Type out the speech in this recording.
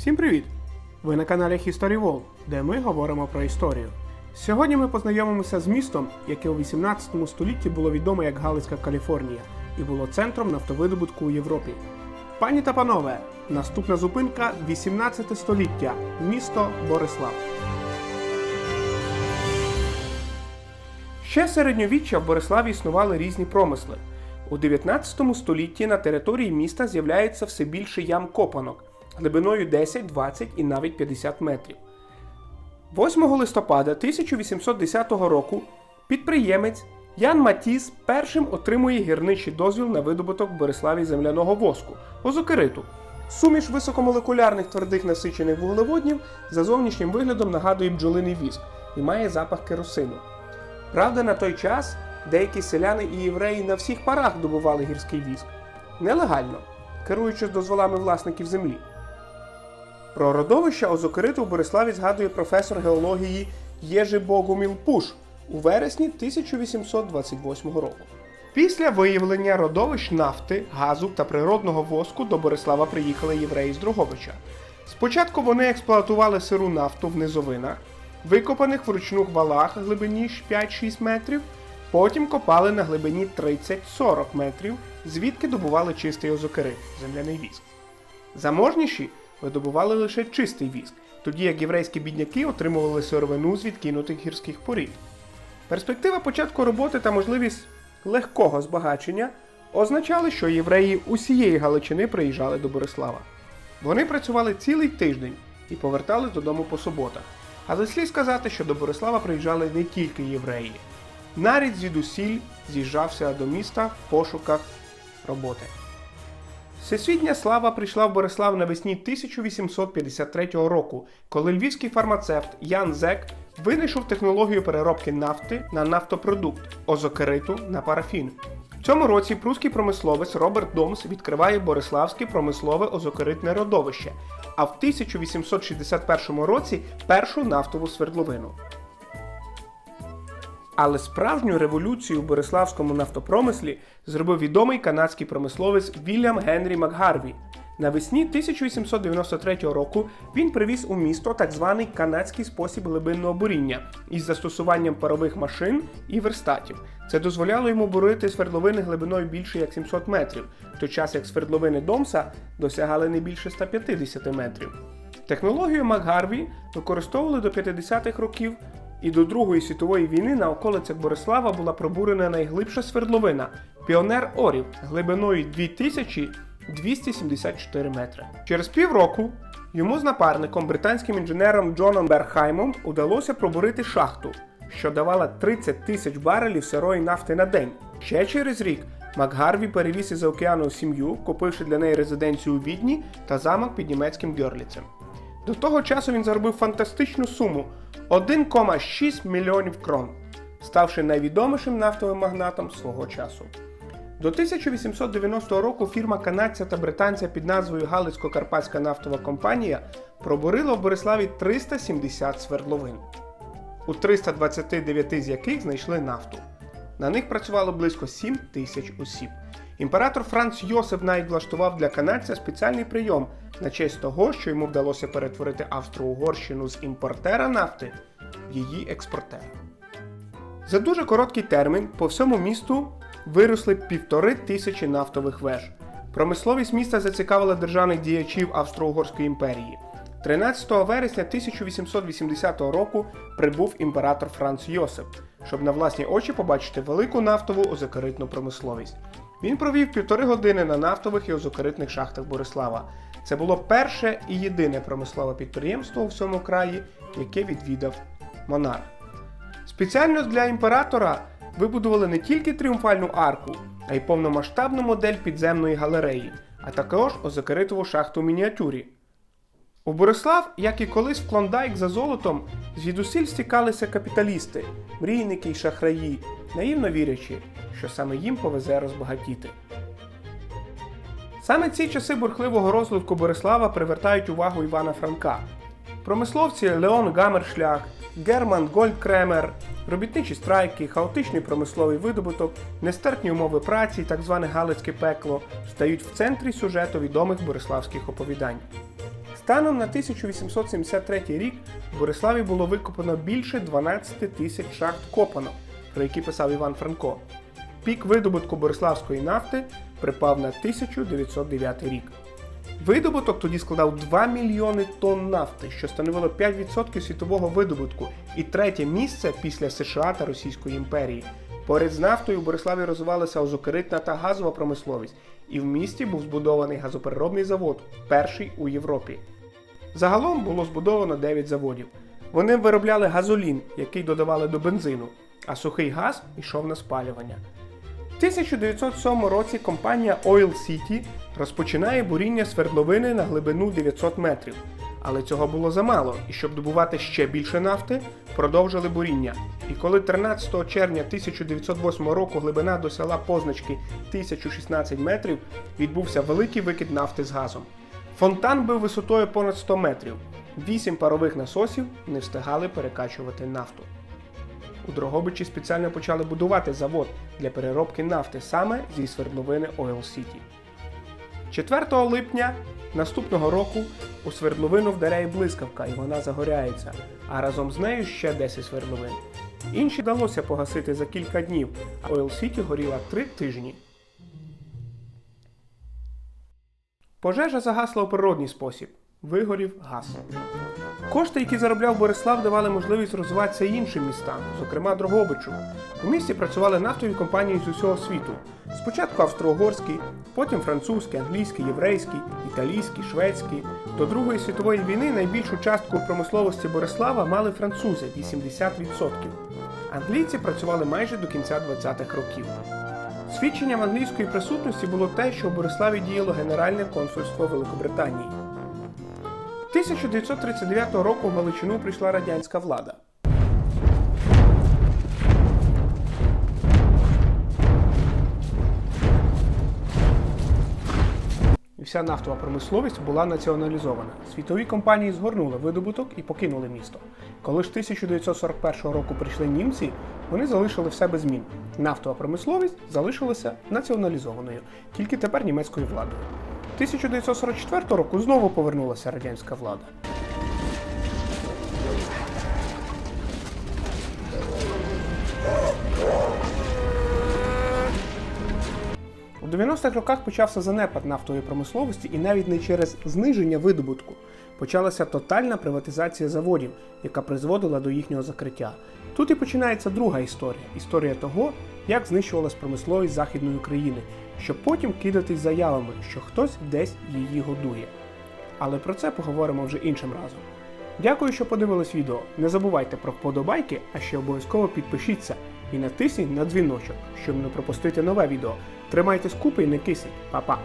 Всім привіт! Ви на каналі History Wall, де ми говоримо про історію. Сьогодні ми познайомимося з містом, яке у 18 столітті було відоме як Галицька Каліфорнія і було центром нафтовидобутку у Європі. Пані та панове, наступна зупинка 18 століття, місто Борислав. Ще середньовіччя в Бориславі існували різні промисли. У 19 столітті на території міста з'являється все більше ям копанок глибиною 10, 20 і навіть 50 метрів. 8 листопада 1810 року підприємець Ян Матіс першим отримує гірничий дозвіл на видобуток в Бориславі земляного воску озокериту. Суміш високомолекулярних твердих насичених вуглеводнів за зовнішнім виглядом нагадує бджолиний віск і має запах керосину. Правда, на той час деякі селяни і євреї на всіх парах добували гірський віск. Нелегально, керуючись дозволами власників землі. Про родовище озокериту в Бориславі згадує професор геології Єжи Богуміл Пуш у вересні 1828 року. Після виявлення родовищ нафти, газу та природного воску до Борислава приїхали євреї з Друговича. Спочатку вони експлуатували сиру нафту в низовинах, викопаних вручну валах глибині 5-6 метрів, потім копали на глибині 30-40 метрів, звідки добували чистий озокерит земляний віск. Заможніші видобували лише чистий віск, тоді як єврейські бідняки отримували сировину з відкинутих гірських порід. Перспектива початку роботи та можливість легкого збагачення означали, що євреї усієї Галичини приїжджали до Борислава. Вони працювали цілий тиждень і повертались додому по суботах. Але слід сказати, що до Борислава приїжджали не тільки євреї. Нарід звідусіль з'їжджався до міста в пошуках роботи. Всесвітня слава прийшла в Борислав навесні 1853 року, коли львівський фармацевт Ян Зек винайшов технологію переробки нафти на нафтопродукт озокериту на парафін. В цьому році прусський промисловець Роберт Домс відкриває Бориславське промислове озокеритне родовище, а в 1861 році першу нафтову свердловину. Але справжню революцію в Бориславському нафтопромислі зробив відомий канадський промисловець Вільям Генрі Макгарві. Навесні 1893 року він привіз у місто так званий канадський спосіб глибинного буріння із застосуванням парових машин і верстатів. Це дозволяло йому бурити свердловини глибиною більше як 700 метрів, в той час як свердловини Домса досягали не більше 150 метрів. Технологію Макгарві використовували до 50-х років, і до Другої світової війни на околицях Борислава була пробурена найглибша свердловина Піонер Орів глибиною 2274 метри. Через півроку йому з напарником, британським інженером Джоном Берхаймом, удалося пробурити шахту, що давала 30 тисяч барелів сирої нафти на день. Ще через рік Макгарві перевіз із океану сім'ю, купивши для неї резиденцію у Відні та замок під німецьким Гьорліцем. До того часу він заробив фантастичну суму 1,6 мільйонів крон, ставши найвідомішим нафтовим магнатом свого часу. До 1890 року фірма канадця та британця під назвою Галицько-Карпатська нафтова компанія пробурила в Бориславі 370 свердловин, у 329 з яких знайшли нафту. На них працювало близько 7 тисяч осіб. Імператор Франц Йосиф навіть влаштував для канадця спеціальний прийом на честь того, що йому вдалося перетворити Австро-Угорщину з імпортера нафти в її експортера. За дуже короткий термін по всьому місту виросли півтори тисячі нафтових веж. Промисловість міста зацікавила державних діячів Австро-Угорської імперії. 13 вересня 1880 року прибув імператор Франц Йосип, щоб на власні очі побачити велику нафтову озокеритну промисловість. Він провів півтори години на нафтових і озокеритних шахтах Борислава. Це було перше і єдине промислове підприємство у всьому краї, яке відвідав монарх. Спеціально для імператора вибудували не тільки тріумфальну арку, а й повномасштабну модель підземної галереї, а також озокеритову шахту в мініатюрі. У Борислав, як і колись в Клондайк за золотом, звідусіль стікалися капіталісти, мрійники й шахраї, наївно вірячи, що саме їм повезе розбагатіти. Саме ці часи бурхливого розвитку Борислава привертають увагу Івана Франка. Промисловці Леон Гамершлях, Герман Гольдкремер, робітничі страйки, хаотичний промисловий видобуток, нестерпні умови праці, так зване Галицьке пекло стають в центрі сюжету відомих бориславських оповідань. Станом на 1873 рік в Бориславі було викопано більше 12 тисяч шахт копанок, про які писав Іван Франко. Пік видобутку бориславської нафти припав на 1909 рік. Видобуток тоді складав 2 мільйони тонн нафти, що становило 5% світового видобутку і третє місце після США та Російської імперії. Поряд з нафтою в Бориславі розвивалася озокеритна та газова промисловість, і в місті був збудований газопереробний завод, перший у Європі. Загалом було збудовано 9 заводів. Вони виробляли газолін, який додавали до бензину, а сухий газ йшов на спалювання. В 1907 році компанія Oil City розпочинає буріння свердловини на глибину 900 метрів. Але цього було замало, і щоб добувати ще більше нафти, продовжили буріння. І коли 13 червня 1908 року глибина досягла позначки 1016 метрів, відбувся великий викид нафти з газом. Фонтан був висотою понад 100 метрів. Вісім парових насосів не встигали перекачувати нафту. У Дрогобичі спеціально почали будувати завод для переробки нафти саме зі свердловини Oil City. 4 липня наступного року у свердловину вдаряє блискавка і вона загоряється, а разом з нею ще 10 свердловин. Інші вдалося погасити за кілька днів, а Oil City горіла 3 тижні. Пожежа загасла у природній спосіб. Вигорів газ. Кошти, які заробляв Борислав, давали можливість розвиватися іншим містам, зокрема Дрогобичу. У місті працювали нафтові компанії з усього світу. Спочатку австро-угорський, потім французький, англійський, єврейський, італійський, шведський. До Другої світової війни найбільшу частку промисловості Борислава мали французи 80%. Англійці працювали майже до кінця 20-х років. Свідченням англійської присутності було те, що у Бориславі діяло Генеральне консульство Великобританії. 1939 року в Галичину прийшла радянська влада. І вся нафтова промисловість була націоналізована. Світові компанії згорнули видобуток і покинули місто. Коли ж 1941 року прийшли німці, вони залишили все без змін. Нафтова промисловість залишилася націоналізованою, тільки тепер німецькою владою. 1944 року знову повернулася радянська влада. У 90-х роках почався занепад нафтової промисловості і навіть не через зниження видобутку. Почалася тотальна приватизація заводів, яка призводила до їхнього закриття. Тут і починається друга історія історія того, як знищувалась промисловість Західної України, щоб потім кидатись заявами, що хтось десь її годує. Але про це поговоримо вже іншим разом. Дякую, що подивились відео. Не забувайте про вподобайки, а ще обов'язково підпишіться і натисніть на дзвіночок, щоб не пропустити нове відео. Тримайтесь купи і не кисіть, Па-па!